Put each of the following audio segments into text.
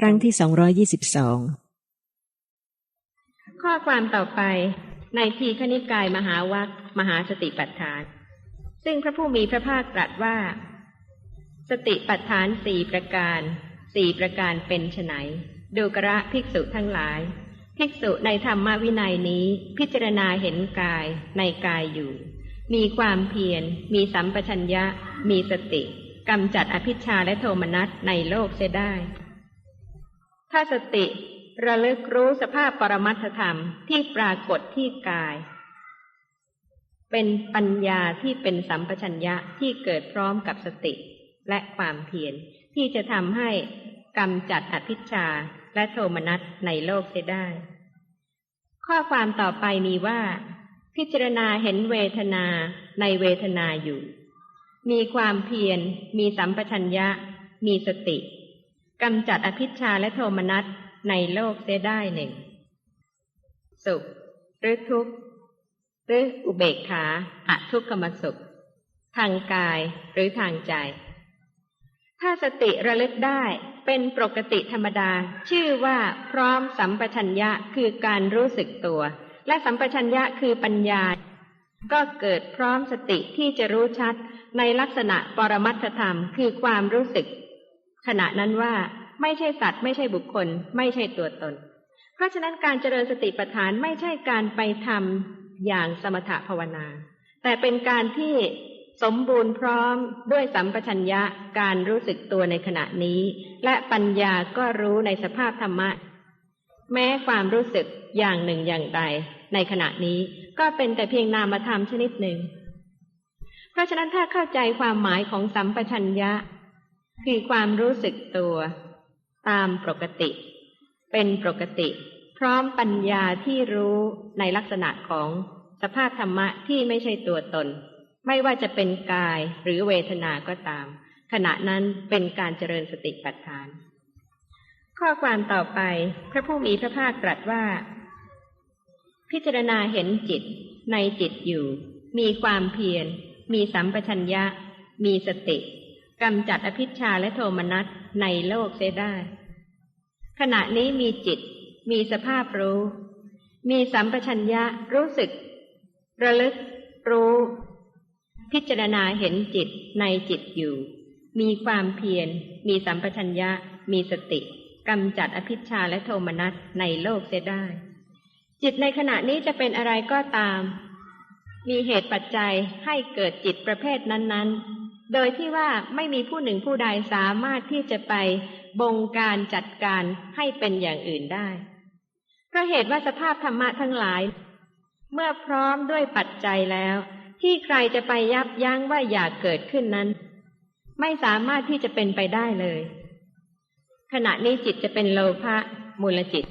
ครั้งที่สองร้อยี่สิบสองข้อความต่อไปในทีคณิกายมหาวัคมหาสติปัฏฐาน ซึ่งพระผู้มีพระภาคตรัสว่า สติปัฏฐานสี่ประการสี่ประการเป็นไฉนดูกระภิกษุทั้งหลาย ภิกษุในธรรมวินัยนี้ พิจารณาเห็นกายในกายอยู่ มีความเพียร มีสัมปชัญญะ มีสติกำจัดอภิชาและโทมนัสในโลกเสียได้ ถ้าสติระลึกรู้สภาพปรมัตถธรรมที่ปรากฏที่กาย เป็นปัญญาที่เป็นสัมปชัญญะที่เกิดพร้อมกับสติและความเพียรที่จะทำให้กำจัดอภิชาและโทมนัสในโลกเสียได้ ข้อความต่อไปมีว่า พิจารณาเห็นเวทนาในเวทนาอยู่ มีความเพียรมีสัมปชัญญะ มีสติ กำจัดอภิชาและโทมนัสในโลกเสียได้หนึ่ง สุขหรือทุกข์หรืออุเบกขาอะทุกขมสุข ทางกายหรือทางใจ ถ้าสติระลึกได้เป็นปกติธรรมดา ชื่อว่าพร้อมสัมปชัญญะคือการรู้สึกตัว และสัมปชัญญะคือปัญญา ก็เกิดพร้อมสติที่จะรู้ชัดในลักษณะปรมัตธรรมคือความรู้สึก ขณะนั้นว่าไม่ใช่สัตว์ไม่ใช่บุคคล ไม่ใช่ตัวตน เพราะฉะนั้นการเจริญสติปัฏฐานไม่ใช่การไปทำอย่างสมถภาวนา แต่เป็นการที่สมบูรณ์พร้อมด้วยสัมปชัญญะการรู้สึกตัวในขณะนี้ และปัญญาก็รู้ในสภาพธรรมะ แม้ความรู้สึกอย่างหนึ่งอย่างใด ในขณะนี้ก็เป็นแต่เพียงนามธรรมชนิดหนึ่ง เพราะฉะนั้นถ้าเข้าใจความหมายของสัมปชัญญะ คือความรู้สึกตัวตามปกติ เป็นปกติ พร้อมปัญญาที่รู้ในลักษณะของสภาพธรรมะที่ไม่ใช่ตัวตน ไม่ว่าจะเป็นกายหรือเวทนาก็ตาม ขณะนั้นเป็นการเจริญสติปัฏฐาน ข้อความต่อไปพระผู้มีพระภาคตรัสว่า พิจารณาเห็นจิตในจิตอยู่ มีความเพียรมีสัมปชัญญะ มีสติ กำจัดอภิชาและโทมนัสในโลกเสียได้ ขณะนี้มีจิต มีสภาพรู้ มีสัมปชัญญะรู้สึก ระลึกรู้ พิจารณาเห็นจิตในจิตอยู่ มีความเพียร มีสัมปชัญญะ มีสติกำจัดอภิชาและโทมนัสในโลกเสียได้ จิตในขณะนี้จะเป็นอะไรก็ตาม มีเหตุปัจจัยให้เกิดจิตประเภทนั้น ๆ โดยที่ว่าไม่มีผู้หนึ่งผู้ใดสามารถที่จะไปบงการจัดการให้เป็นอย่างอื่นได้เพราะเหตุว่าสภาพธรรมะทั้งหลาย เมื่อพร้อมด้วยปัจจัยแล้ว ที่ใครจะไปยับยั้งว่าอยากเกิดขึ้นนั้น ไม่สามารถที่จะเป็นไปได้เลย ขณะนี้จิตจะเป็นโลภะมูลจิต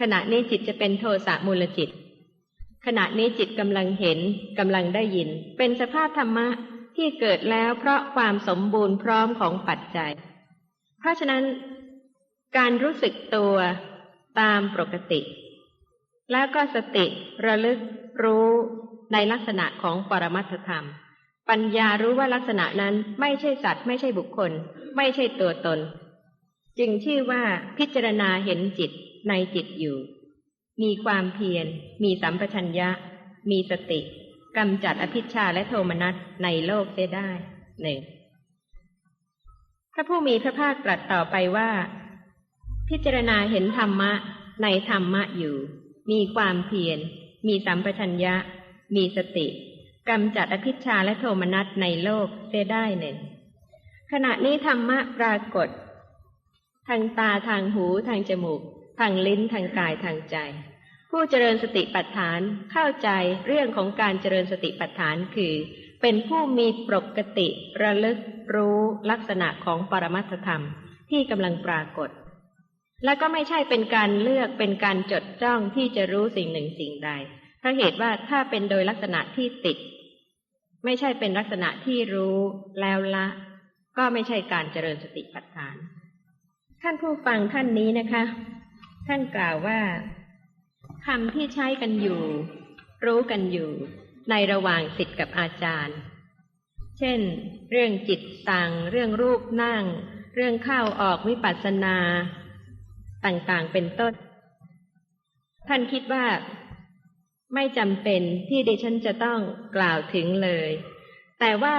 ขณะนี้จิตจะเป็นโทสะมูลจิต ขณะนี้จิตกำลังเห็นกำลังได้ยิน เป็นสภาพธรรมะ ที่เกิดแล้วเพราะความสมบูรณ์พร้อมของปัจจัย เพราะฉะนั้น การรู้สึกตัวตามปกติ แล้วก็สติระลึกรู้ในลักษณะของปรมัตถธรรม ปัญญารู้ว่าลักษณะนั้นไม่ใช่สัตว์ ไม่ใช่บุคคล ไม่ใช่ตัวตน จึงชื่อว่าพิจารณาเห็นจิตในจิตอยู่ มีความเพียรมีสัมปชัญญะ มีสติ กำจัดอภิชาและโทมนัสในโลกเสียได้หนึ่งพระผู้มีพระภาคตรัสต่อไปว่า พิจารณาเห็นธรรมะในธรรมะอยู่ มีความเพียร มีสัมปชัญญะ มีสติกำจัดอภิชาและโทมนัสในโลกเสียได้หนึ่งขณะนี้ธรรมะปรากฏ ทางตาทางหูทางจมูก ทางลิ้นทางกายทางใจ ผู้เจริญสติปัฏฐานเข้าใจเรื่องของการเจริญสติปัฏฐานคือ เป็นผู้มีปกติระลึกรู้ลักษณะของปรมัตธรรมที่กำลังปรากฏ และก็ไม่ใช่เป็นการเลือกเป็นการจดจ้องที่จะรู้สิ่งหนึ่งสิ่งใดเพราะเหตุว่าถ้าเป็นโดยลักษณะที่ติด ไม่ใช่เป็นลักษณะที่รู้แล้วละ ก็ไม่ใช่การเจริญสติปัฏฐาน ท่านผู้ฟังท่านนี้นะคะ ท่านกล่าวว่า คำที่ใช้กันอยู่ รู้กันอยู่ ในระหว่างสิทธิ์กับอาจารย์ เช่น เรื่องจิตสั่ง เรื่องรูปนั่ง เรื่องเข้าออกวิปัสสนา ต่างๆเป็นต้น ท่านคิดว่า ไม่จำเป็นที่ดิฉันจะต้องกล่าวถึงเลย แต่ว่า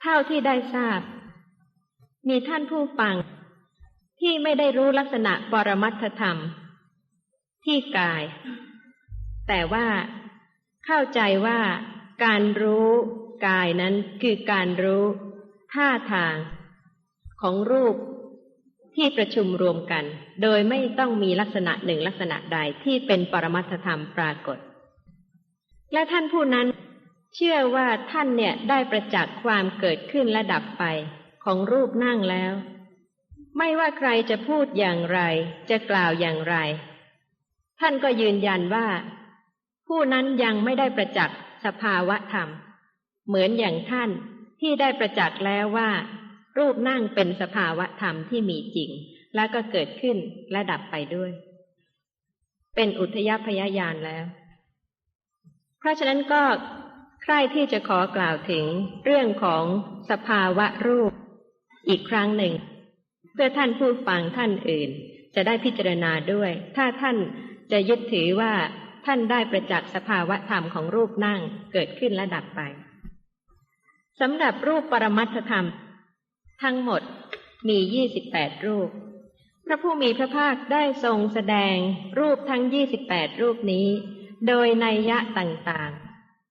เท่าที่ได้ทราบ มีท่านผู้ฟังที่ไม่ได้รู้ลักษณะปรมัตถธรรม ที่กาย แต่ว่าเข้าใจว่าการรู้กายนั้นคือการรู้ท่าทางของรูปที่ประชุมรวมกัน โดยไม่ต้องมีลักษณะหนึ่งลักษณะใดที่เป็นปรมัตธรรมปรากฏ และท่านผู้นั้นเชื่อว่าท่านเนี่ยได้ประจักษ์ความเกิดขึ้นและดับไปของรูปนั่งแล้ว ไม่ว่าใครจะพูดอย่างไร จะกล่าวอย่างไร ท่านก็ยืนยันว่า ผู้นั้นยังไม่ได้ประจักษ์สภาวะธรรม เหมือนอย่างท่านที่ได้ประจักษ์แล้วว่า รูปนั่งเป็นสภาวะธรรมที่มีจริง แล้วก็เกิดขึ้นและดับไปด้วย เป็นอุทยพยายานแล้ว เพราะฉะนั้นก็ใคร่ที่จะขอกล่าวถึงเรื่องของสภาวะรูป อีกครั้งหนึ่ง เพื่อท่านผู้ฟังท่านอื่น จะได้พิจารณาด้วย ถ้าท่าน จะยึดถือว่าท่านได้ประจักษ์สภาวะธรรมของรูปนั่งเกิดขึ้นและดับไปสำหรับรูปปรมัตถธรรม ทั้งหมดมียี่สิบแปดรูป พระผู้มีพระภาคได้ทรงแสดงรูปทั้งยี่สิบแปดรูปนี้ โดยนัยยะต่าง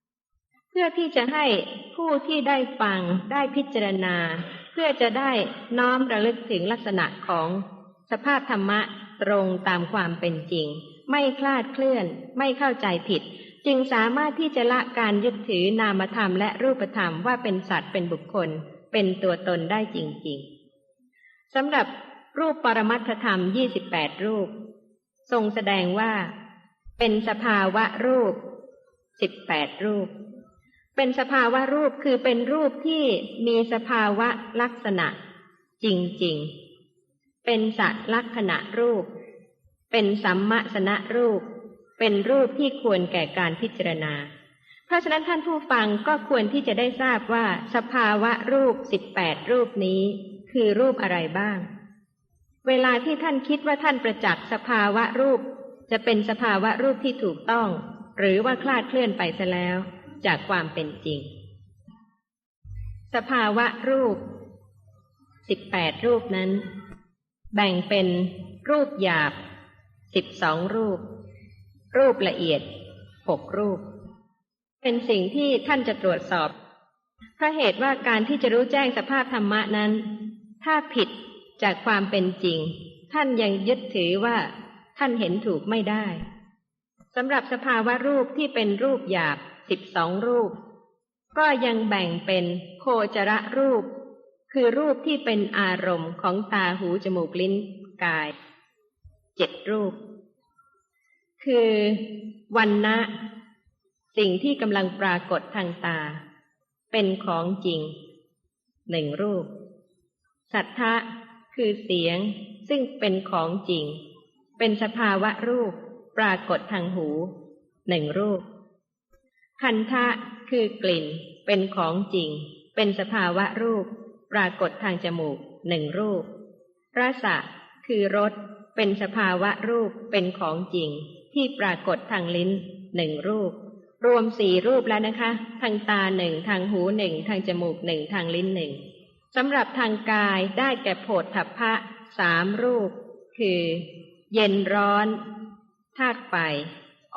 ๆ เพื่อที่จะให้ผู้ที่ได้ฟังได้พิจารณา เพื่อจะได้น้อมระลึกถึงลักษณะของสภาพธรรมะตรงตามความเป็นจริง ไม่คลาดเคลื่อน ไม่เข้าใจผิด จึงสามารถที่จะละการยึดถือนามธรรมและรูปธรรมว่าเป็นสัตว์เป็นบุคคล เป็นตัวตนได้จริงๆสำหรับรูปปรมัตถธรรม 28 รูป ทรงแสดงว่า เป็นสภาวะรูป 18 รูป เป็นสภาวะรูปคือเป็นรูปที่มีสภาวะลักษณะ จริงๆ เป็นสัตว์ลักษณะรูป เป็นสัมมสนะรูป เป็นรูปที่ควรแก่การพิจารณา เพราะฉะนั้นท่านผู้ฟังก็ควรที่จะได้ทราบว่าสภาวะรูป18รูปนี้ คือรูปอะไรบ้าง เวลาที่ท่านคิดว่าท่านประจักษ์สภาวะรูป จะเป็นสภาวะรูปที่ถูกต้อง หรือว่าคลาดเคลื่อนไปซะแล้ว จากความเป็นจริง สภาวะรูป18รูปนั้น แบ่งเป็นรูปหยาบ 12รูป รูปละเอียด6รูป เป็นสิ่งที่ท่านจะตรวจสอบเพราะเหตุว่าการที่จะรู้แจ้งสภาพธรรมะนั้น ถ้าผิดจากความเป็นจริง ท่านยังยึดถือว่าท่านเห็นถูกไม่ได้สำหรับสภาวะรูปที่เป็นรูปหยาบสิบสองรูป ก็ยังแบ่งเป็นโคจรรูป คือรูปที่เป็นอารมณ์ของตาหูจมูกลิ้นกาย เจ็ดรูป คือวันนะสิ่งที่กำลังปรากฏทางตา เป็นของจริงหนึ่งรูป สัทธะคือเสียงซึ่งเป็นของจริง เป็นสภาวะรูปปรากฏทางหูหนึ่งรูป คันทะคือกลิ่นเป็นของจริง เป็นสภาวะรูป ปรากฏทางจมูกหนึ่งรูปรสะคือรส เป็นสภาวะรูปเป็นของจริง ที่ปรากฏทางลิ้นหนึ่งรูป รวมสี่รูปแล้วนะคะ ทางตาหนึ่งทางหูหนึ่งทางจมูกหนึ่งทางลิ้นหนึ่งสำหรับทางกายได้แก่โผฏฐัพพะสามรูป คือ เย็นร้อนธาตุไฟ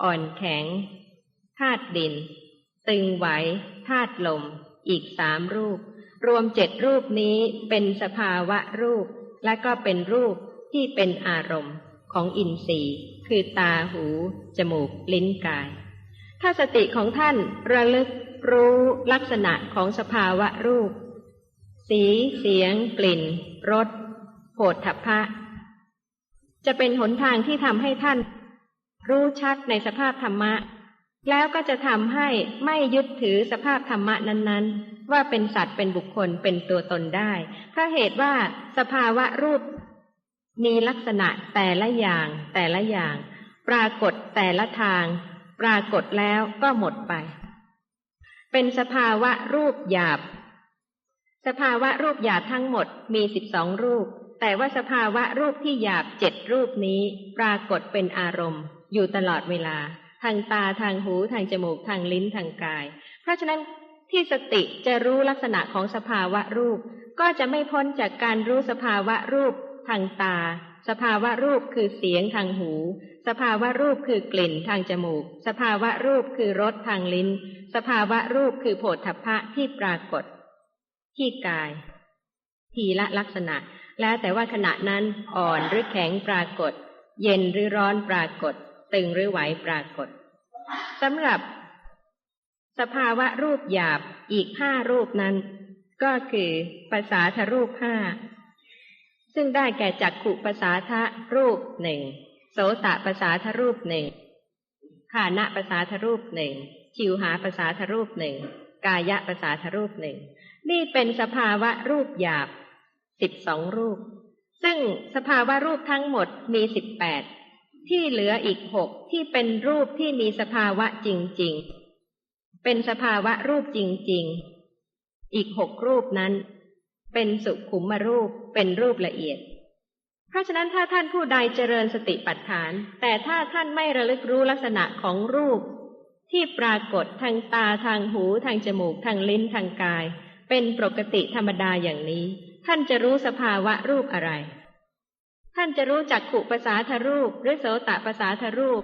อ่อนแข็งธาตุดิน ตึงไหวธาตุลม อีกสามรูป รวมเจ็ดรูปนี้เป็นสภาวะรูป และก็เป็นรูป ที่เป็นอารมณ์ของอินทรีย์ คือตาหู จมูก ลิ้นกาย ถ้าสติของท่านระลึกรู้ลักษณะของสภาวะรูป สีเสียง กลิ่นรสโผฏฐัพพะ จะเป็นหนทางที่ทำให้ท่าน รู้ชัดในสภาพธรรมะ แล้วก็จะทำให้ไม่ยึดถือสภาพธรรมะนั้น ๆ ว่าเป็นสัตว์เป็นบุคคลเป็นตัวตนได้เพราะเหตุว่าสภาวะรูป มีลักษณะแต่ละอย่างแต่ละอย่าง ปรากฏแต่ละทาง ปรากฏแล้วก็หมดไป เป็นสภาวะรูปหยาบ สภาวะรูปหยาบทั้งหมดมีสิบสองรูป แต่ว่าสภาวะรูปที่หยาบเจ็ดรูปนี้ ปรากฏเป็นอารมณ์ อยู่ตลอดเวลา ทางตาทางหูทางจมูกทางลิ้นทางกาย เพราะฉะนั้นที่สติจะรู้ลักษณะของสภาวะรูป ก็จะไม่พ้นจากการรู้สภาวะรูป ทางตา สภาวะรูปคือเสียงทางหู สภาวะรูปคือกลิ่นทางจมูก สภาวะรูปคือรสทางลิ้น สภาวะรูปคือโผฏฐัพพะที่ปรากฏ ที่กาย ทีละลักษณะ แล้วแต่ว่าขณะนั้นอ่อนหรือแข็งปรากฏ เย็นหรือร้อนปรากฏ ตึงหรือไหวปรากฏสำหรับ สภาวะรูปหยาบอีกห้ารูปนั้น ก็คือภาษาทรูปห้า ซึ่งได้แก่จักขุภาษาทะรูปหนึ่งโสตะภาษาทรูปหนึ่งขานะภาษาทรูปหนึ่งชิวหาภาษาทรูปหนึ่งกายะภาษาทรูปหนึ่งนี่เป็นสภาวะรูปหยาบสิบสองรูป ซึ่งสภาวะรูปทั้งหมดมีสิบแปดที่เหลืออีกหกที่เป็นรูปที่มีสภาวะจริง ๆ เป็นสภาวะรูปจริง ๆ อีกหกรูปนั้น เป็นสุขุมมรูป เป็นรูปละเอียด เพราะฉะนั้นถ้าท่านผู้ใดเจริญสติปัฏฐาน แต่ถ้าท่านไม่ระลึกรู้ลักษณะของรูป ที่ปรากฏทางตาทางหูทางจมูกทางลิ้นทางกาย เป็นปกติธรรมดาอย่างนี้ ท่านจะรู้สภาวะรูปอะไร ท่านจะรู้จักขุภาษาทรูป หรือโสตภาษาทรูป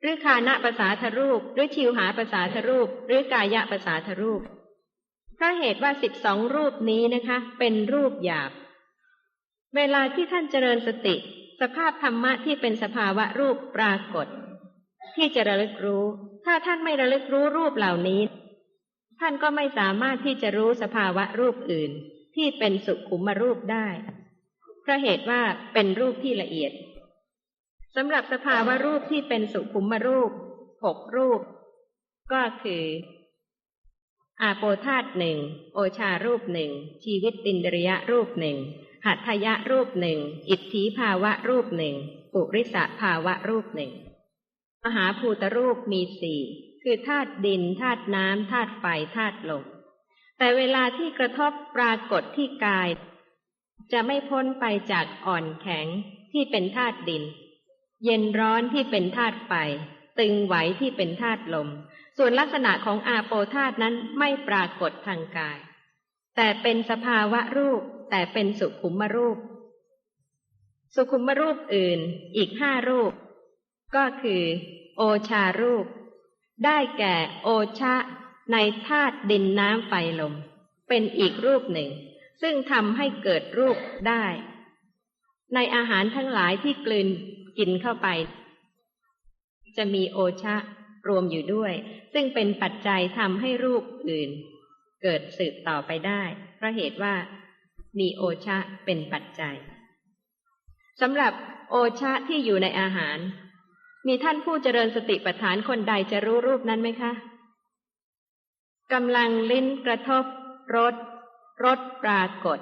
หรือคานะภาษาทรูป หรือชิวหาภาษาทรูป หรือกายะภาษาทรูป เพราะเหตุว่าสิบสองรูปนี้นะคะ เป็นรูปหยาบ เวลาที่ท่านเจริญสติ สภาพธรรมะที่เป็นสภาวะรูปปรากฏ ที่จะระลึกรู้ ถ้าท่านไม่ระลึกรู้รูปเหล่านี้ ท่านก็ไม่สามารถที่จะรู้สภาวะรูปอื่น ที่เป็นสุขุมรูปได้เพราะเหตุว่าเป็นรูปที่ละเอียดสำหรับสภาวะรูปที่เป็นสุขุมรูปหกรูป ก็คือ อาโปธาตหนึ่ง โอชารูปหนึ่ง ชีวิตตินเดริยรูปหนึ่ง หัตถยะรูปหนึ่ง อิทธิภาวะรูปหนึ่ง ปุริสะภาวะรูปหนึ่ง มหาภูตรูปมีสี่ คือธาตุดิน ธาตุน้ำ ธาตุไฟ ธาตุลม แต่เวลาที่กระทบปรากฏที่กาย จะไม่พ้นไปจากอ่อนแข็งที่เป็นธาตุดิน เย็นร้อนที่เป็นธาตุไฟ ตึงไหวที่เป็นธาตุลม ส่วนลักษณะของอาโปธาตุนั้นไม่ปรากฏทางกาย แต่เป็นสภาวะรูปแต่เป็นสุขุมรูป สุขุมรูปอื่นอีกห้ารูป ก็คือ โอชารูป ได้แก่โอชะในธาตุดินน้ำไฟลม เป็นอีกรูปหนึ่ง ซึ่งทำให้เกิดรูปได้ ในอาหารทั้งหลายที่กลืนกินเข้าไป จะมีโอชะ รวมอยู่ด้วย ซึ่งเป็นปัจจัยทำให้รูปอื่น เกิดสืบต่อไปได้ เพราะเหตุว่า มีโอชะเป็นปัจจัยสำหรับโอชะที่อยู่ในอาหาร มีท่านผู้เจริญสติปัฏฐานคนใดจะรู้รูปนั้นไหมคะกำลังลิ้นกระทบรสรสปรากฏ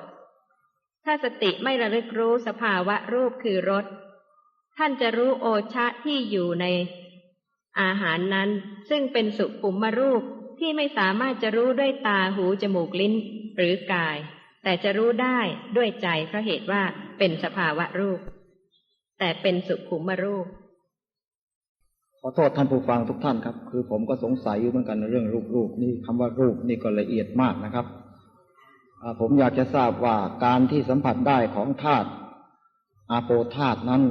ถ้าสติไม่ระลึกรู้สภาวะรูปคือรสท่านจะรู้โอชะที่อยู่ใน อาหารนั้นซึ่งเป็นสุขุมมรูปที่ไม่สามารถจะรู้ด้วยตาหูจมูกลิ้นหรือกาย แต่จะรู้ได้ด้วยใจเพราะเหตุว่าเป็นสภาวะรูป แต่เป็นสุขุมรูป ขอโทษท่านผู้ฟังทุกท่านครับ คือผมก็สงสัยอยู่เหมือนกันในเรื่องรูปรูปนี่คำว่ารูปนี่ก็ละเอียดมากนะครับผมอยากจะทราบว่าการที่สัมผัสได้ของธาตุอาโปธาตุนั้น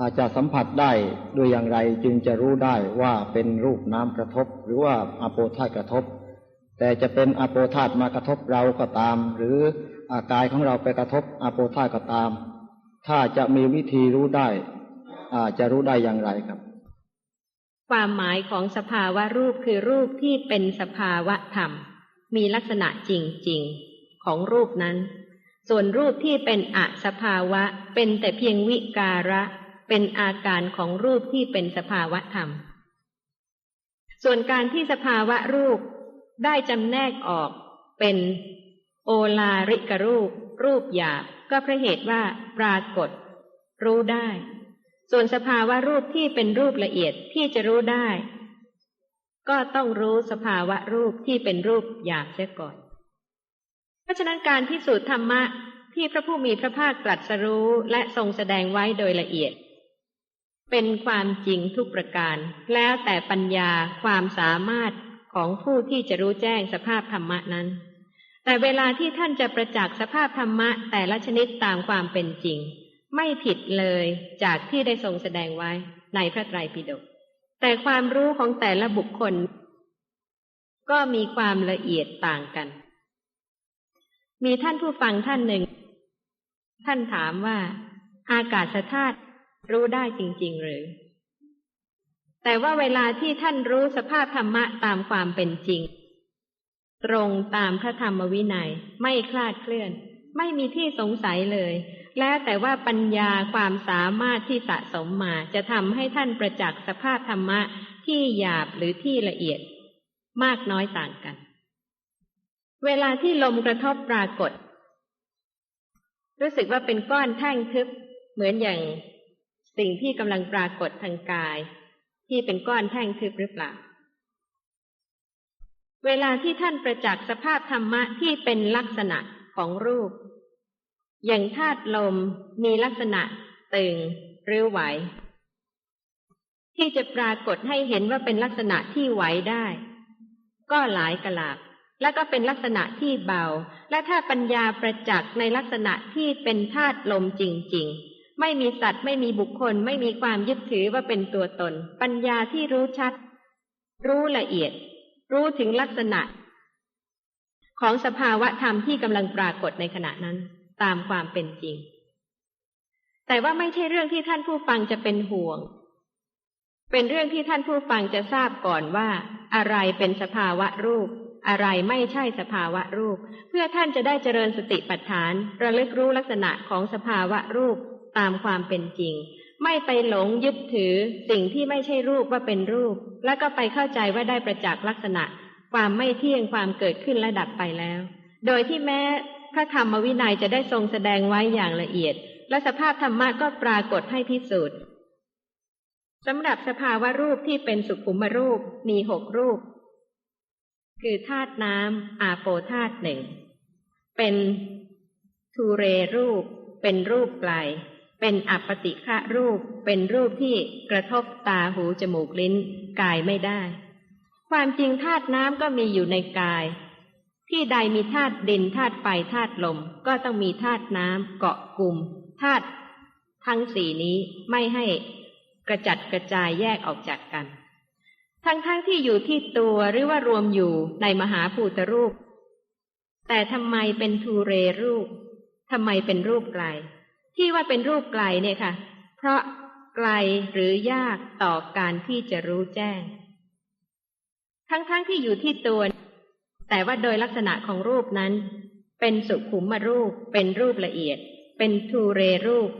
อาจจะสัมผัสได้ด้วยอย่างไรจึงจะรู้ได้ว่าเป็นรูปน้ำกระทบ หรือว่าอโปธาตกระทบ แต่จะเป็นอโปธาตมากระทบเราก็ตาม หรืออากายของเราไปกระทบอโปธาตก็ตาม ถ้าจะมีวิธีรู้ได้อาจะรู้ได้อย่างไรครับ ความหมายของสภาวะรูปคือรูปที่เป็นสภาวะธรรม มีลักษณะจริงๆของรูปนั้น ส่วนรูปที่เป็นอสภาวะเป็นแต่เพียงวิการะ เป็นอาการของรูปที่เป็นสภาวะธรรม ส่วนการที่สภาวะรูปได้จำแนกออกเป็นโอลาริกรูป รูปหยาบก็เพราะเหตุว่าปรากฏ รู้ได้ ส่วนสภาวะรูปที่เป็นรูปละเอียดที่จะรู้ได้ ก็ต้องรู้สภาวะรูปที่เป็นรูปหยาบเสียก่อน เพราะฉะนั้นการพิสูจน์ธรรมะที่พระผู้มีพระภาคตรัสรู้และทรงแสดงไว้โดยละเอียด เป็นความจริงทุกประการ แล้วแต่ปัญญาความสามารถของผู้ที่จะรู้แจ้งสภาพธรรมะนั้น แต่เวลาที่ท่านจะประจักษ์สภาพธรรมะแต่ละชนิดตามความเป็นจริง ไม่ผิดเลยจากที่ได้ทรงแสดงไว้ในพระไตรปิฎกแต่ความรู้ของแต่ละบุคคล ก็มีความละเอียดต่างกัน มีท่านผู้ฟังท่านหนึ่ง ท่านถามว่า อากาศธาตุ รู้ได้จริงๆหรือแต่ว่าเวลาที่ท่านรู้สภาพธรรมะตามความเป็นจริง ตรงตามพระธรรมวินัยไม่คลาดเคลื่อน ไม่มีที่สงสัยเลย แล้วแต่ว่าปัญญาความสามารถที่สะสมมาจะทำให้ท่านประจักษ์สภาพธรรมะที่หยาบหรือที่ละเอียด มากน้อยต่างกัน เวลาที่ลมกระทบปรากฏ รู้สึกว่าเป็นก้อนแท่งทึบเหมือนอย่าง สิ่งที่กำลังปรากฏทางกาย ที่เป็นก้อนแท่งทึบหรือเปล่า เวลาที่ท่านประจักษ์สภาพธรรมะที่เป็นลักษณะของรูป อย่างธาตุลมมีลักษณะตึงหรือไหว ที่จะปรากฏให้เห็นว่าเป็นลักษณะที่ไหวได้ ก็หลายกลาบและก็เป็นลักษณะที่เบา และถ้าปัญญาประจักษ์ในลักษณะที่เป็นธาตุลมจริง ๆ ไม่มีสัตว์ไม่มีบุคคล ไม่มีความยึดถือว่าเป็นตัวตน ปัญญาที่รู้ชัด รู้ละเอียด รู้ถึงลักษณะ ของสภาวะธรรมที่กำลังปรากฏในขณะนั้น ตามความเป็นจริง แต่ว่าไม่ใช่เรื่องที่ท่านผู้ฟังจะเป็นห่วง เป็นเรื่องที่ท่านผู้ฟังจะทราบก่อนว่า อะไรเป็นสภาวะรูป อะไรไม่ใช่สภาวะรูป เพื่อท่านจะได้เจริญสติปัฏฐาน ระลึกรู้ลักษณะของสภาวะรูป ตามความเป็นจริง ไม่ไปหลงยึดถือสิ่งที่ไม่ใช่รูปว่าเป็นรูป แล้วก็ไปเข้าใจว่าได้ประจักษ์ลักษณะ ความไม่เที่ยงความเกิดขึ้นและดับไปแล้ว โดยที่แม้พระธรรมวินัยจะได้ทรงแสดงไว้อย่างละเอียด และสภาพธรรมะก็ปรากฏให้พิสูจน์สำหรับสภาวะรูปที่เป็นสุขุมรูปมีหกรูป คือธาตุน้ำอาโปธาตุหนึ่ง เป็นทูเรรูป เป็นรูปไกล เป็นอัปปติฆะรูป เป็นรูปที่กระทบตาหูจมูกลิ้น กายไม่ได้ ความจริงธาตุน้ำก็มีอยู่ในกาย ที่ใดมีธาตุดินธาตุไฟธาตุลม ก็ต้องมีธาตุน้ำเกาะกลุ่มธาตุทั้งสี่นี้ไม่ให้กระจัดกระจายแยกออกจากกัน ทั้งๆทที่อยู่ที่ตัวหรือว่ารวมอยู่ในมหาภูตรูป แต่ทำไมเป็นทูเรรูปทำไมเป็นรูปไกล ที่ว่าเป็นรูปไกลเนี่ยค่ะ เพราะไกลหรือยากต่อการที่จะรู้แจ้ง ทั้งๆทที่อยู่ที่ตัว แต่ว่าโดยลักษณะของรูปนั้น เป็นสุขุมมารูป เป็นรูปละเอียด เป็นทูเรรูป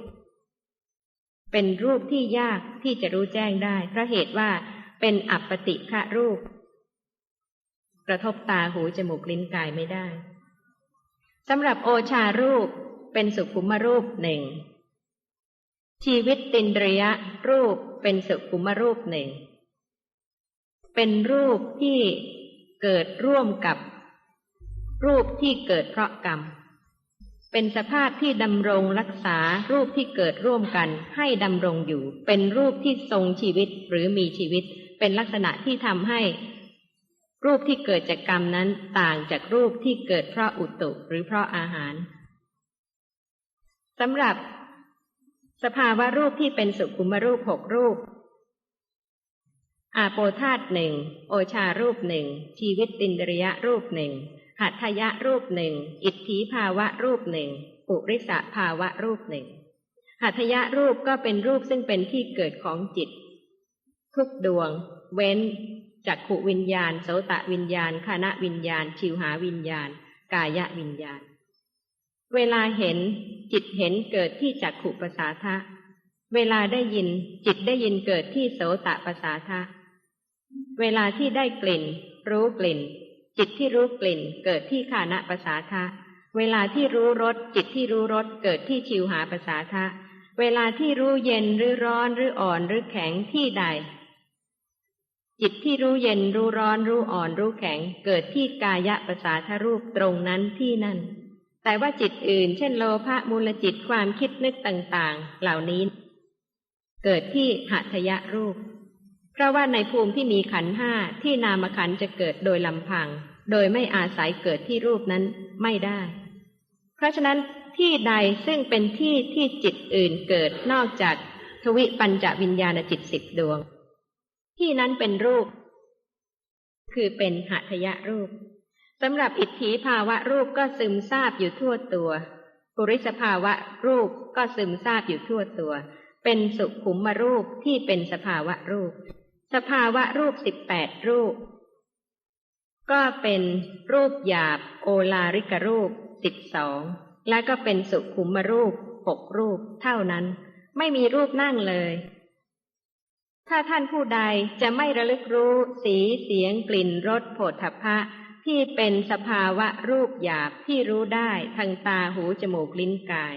เป็นรูปที่ยากที่จะรู้แจ้งได้ เพราะเหตุว่าเป็นอัปปติฆะรูป กระทบตาหูจมูกลิ้นกายไม่ได้สำหรับโอชารูป เป็นสุขุมรูปหนึ่ง ชีวิตตินเรียรูปเป็นสุขุมรูปหนึ่ง เป็นรูปที่เกิดร่วมกับ รูปที่เกิดเพราะกรรม เป็นสภาพที่ดำรงรักษารูปที่เกิดร่วมกันให้ดำรงอยู่ เป็นรูปที่ทรงชีวิตหรือมีชีวิต เป็นลักษณะที่ทำให้รูปที่เกิดจากกรรมนั้นต่างจากรูปที่เกิดเพราะอุตุหรือเพราะอาหาร สำหรับสภาวะรูปที่เป็นสุขุมรูปหกรูป อาโปธาตหนึ่ง โอชารูปหนึ่ง ชีวิตตินดริยะรูปหนึ่ง หัตถยะรูปหนึ่ง อิทธิภาวะรูปหนึ่ง ปุริสะภาวะรูปหนึ่ง หัตถยะรูปก็เป็นรูปซึ่งเป็นที่เกิดของจิต ทุกดวง เว้นจักขุวิญญาณ โสตะวิญญาณคณะวิญญาณ ชิวหาวิญญาณ กายะวิญญาณ เวลาเห็นจิตเห็นเกิดที่จักขุปสาทะ เวลาได้ยินจิตได้ยินเกิดที่โสตะปสาทะ เวลาที่ได้กลิ่น รู้กลิ่น จิตที่รู้กลิ่นเกิดที่คานะปสาทะ เวลาที่รู้รสจิตที่รู้รสเกิดที่ชิวหาปสาทะ เวลาที่รู้เย็นหรือร้อนหรืออ่อนหรือแข็งที่ใด จิตที่รู้เย็นรู้ร้อนรู้อ่อนรู้แข็ง เกิดที่กายะภาษาทรูปตรงนั้นที่นั่น แต่ว่าจิตอื่น เช่นโลภะมูลจิตความคิดนึกต่าง ๆ เหล่านี้ เกิดที่หัตถยรูป เพราะว่าในภูมิที่มีขันธ์ห้าที่นามขันธ์จะเกิดโดยลำพัง โดยไม่อาศัยเกิดที่รูปนั้นไม่ได้ เพราะฉะนั้นที่ใดซึ่งเป็นที่ที่จิตอื่นเกิดนอกจากทวิปัญจวิญญาณจิตสิบดวง ที่นั้นเป็นรูป คือเป็นหัตถยรูป สำหรับอิทธิภาวะรูปก็ซึมซาบอยู่ทั่วตัวปุริสภาวะรูปก็ซึมซาบอยู่ทั่วตัว เป็นสุขุมมรูปที่เป็นสภาวะรูป สภาวะรูปสิบแปดรูป ก็เป็นรูปหยาบโอลาริกรูปสิบสองและก็เป็นสุขุมรูปหกรูป เท่านั้น ไม่มีรูปนั่งเลย ถ้าท่านผู้ใดจะไม่ระลึกรู้ สีเสียงกลิ่นรสโผฏฐัพพะ ที่เป็นสภาวะรูปหยาบที่รู้ได้ทางตาหูจมูกลิ้นกาย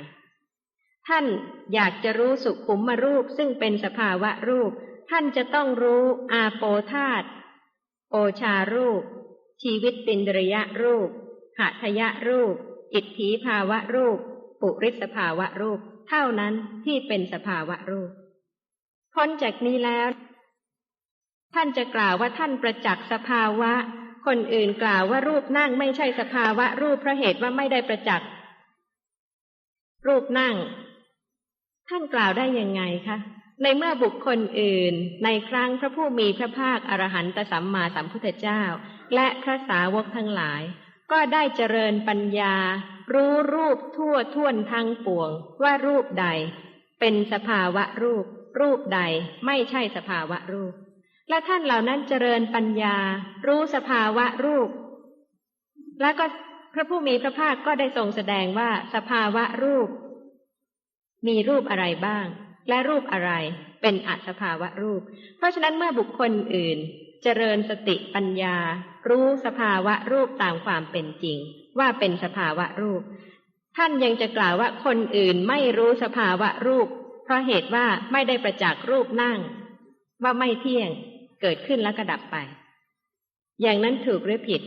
ท่านอยากจะรู้สุขุมมรูปซึ่งเป็นสภาวะรูป ท่านจะต้องรู้อาโปธาตโอชารูป ชีวิตตินดริยะรูปหัทยะรูป อิทธิภาวะรูป ปุริสภาวะรูป เท่านั้นที่เป็นสภาวะรูป พ้นจากนี้แล้ว ท่านจะกล่าวว่าท่านประจักษ์สภาวะ คนอื่นกล่าวว่ารูปนั่งไม่ใช่สภาวะรูปเพราะเหตุว่าไม่ได้ประจักษ์รูปนั่ง ท่านกล่าวได้ยังไงคะ ในเมื่อบุคคลอื่น ในครั้งพระผู้มีพระภาคอรหันตสัมมาสัมพุทธเจ้า และพระสาวกทั้งหลาย ก็ได้เจริญปัญญา รู้รูปทั่วท่วนทั้งปวง ว่ารูปใด เป็นสภาวะรูป รูปใดไม่ใช่สภาวะรูป และท่านเหล่านั้นเจริญปัญญา รู้สภาวะรูป แล้วก็พระผู้มีพระภาคก็ได้ทรงแสดงว่าสภาวะรูป มีรูปอะไรบ้าง และรูปอะไรเป็นอสภาวะรูป เพราะฉะนั้นเมื่อบุคคลอื่น เจริญสติปัญญา รู้สภาวะรูปตามความเป็นจริง ว่าเป็นสภาวะรูป ท่านยังจะกล่าวว่าคนอื่นไม่รู้สภาวะรูป เพราะเหตุว่าไม่ได้ประจักษ์รูปนั่ง ว่าไม่เที่ยง เกิดขึ้นแล้วก็ดับไป อย่างนั้นถูกหรือผิด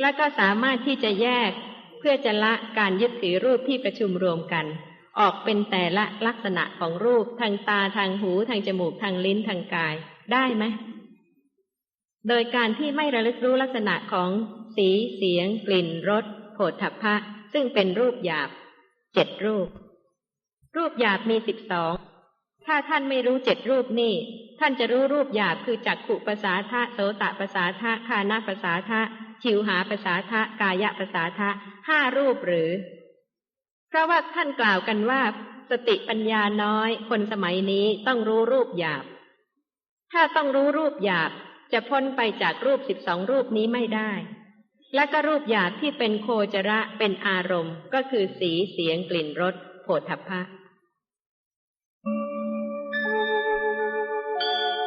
และก็สามารถที่จะแยกเพื่อจะละการยึดถือรูปที่ประชุมรวมกัน ออกเป็นแต่ละลักษณะของรูปทางตาทางหูทางจมูกทางลิ้นทางกายได้ไหมโดยการที่ไม่ระลึกรู้ลักษณะของสีเสียง กลิ่นรสโผฏฐัพพะ ซึ่งเป็นรูปหยาบเจ็ดรูป รูปหยาบมีสิบสอง ถ้าท่านไม่รู้เจ็ดรูปนี่ ท่านจะรู้รูปหยาบคือจักขุภาษาทะโสตภาษาทะคานาภาษาทะชิวหาภาษาทะกายะภาษาทะห้ารูปหรือ เพราะว่าท่านกล่าวกันว่า สติปัญญาน้อย คนสมัยนี้ต้องรู้รูปหยาบ ถ้าต้องรู้รูปหยาบจะพ้นไปจากรูปสิบสองรูปนี้ไม่ได้ และก็รูปหยาบที่เป็นโคจระเป็นอารมณ์ ก็คือสีเสียงกลิ่นรสโผฏฐัพพะ